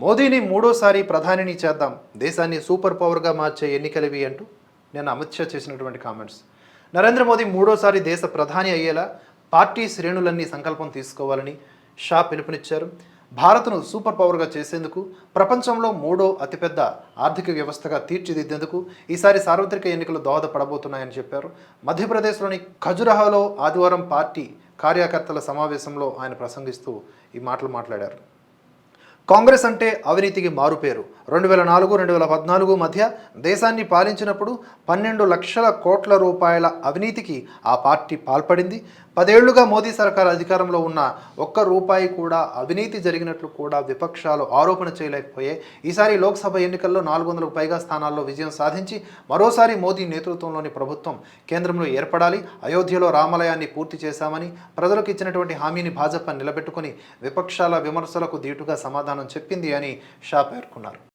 మోదీని మూడోసారి ప్రధానిని చేద్దాం దేశాన్ని సూపర్ పవర్గా మార్చే ఎన్నికలవి అంటూ నేను అమిత్ షా చేసినటువంటి కామెంట్స్. నరేంద్ర మోదీ మూడోసారి దేశ ప్రధాని అయ్యేలా పార్టీ శ్రేణులన్నీ సంకల్పం తీసుకోవాలని షా పిలుపునిచ్చారు. భారత్ను సూపర్ పవర్గా చేసేందుకు ప్రపంచంలో మూడో అతిపెద్ద ఆర్థిక వ్యవస్థగా తీర్చిదిద్దేందుకు ఈసారి సార్వత్రిక ఎన్నికలు దోహదపడబోతున్నాయని చెప్పారు. మధ్యప్రదేశ్లోని ఖజురహాలో ఆదివారం పార్టీ కార్యకర్తల సమావేశంలో ఆయన ప్రసంగిస్తూ ఈ మాటలు మాట్లాడారు. కాంగ్రెస్ అంటే అవినీతికి మారుపేరు. రెండు వేల నాలుగు రెండు వేల పద్నాలుగు మధ్య దేశాన్ని పాలించినప్పుడు పన్నెండు లక్షల కోట్ల రూపాయల అవినీతికి ఆ పార్టీ పాల్పడింది. పదేళ్ళుగా మోదీ సర్కార్ అధికారంలో ఉన్న ఒక్క రూపాయి కూడా అవినీతి జరిగినట్లు కూడా విపక్షాలు ఆరోపణ చేయలేకపోయాయి. ఈసారి లోక్సభ ఎన్నికల్లో నాలుగు వందలకు పైగా స్థానాల్లో విజయం సాధించి మరోసారి మోదీ నేతృత్వంలోని ప్రభుత్వం కేంద్రంలో ఏర్పడాలి. అయోధ్యలో రామాలయాన్ని పూర్తి చేశామని ప్రజలకు ఇచ్చినటువంటి హామీని భాజపా నిలబెట్టుకుని విపక్షాల విమర్శలకు దీటుగా సమాధానం చెప్పింది అని షా పేర్కొన్నారు.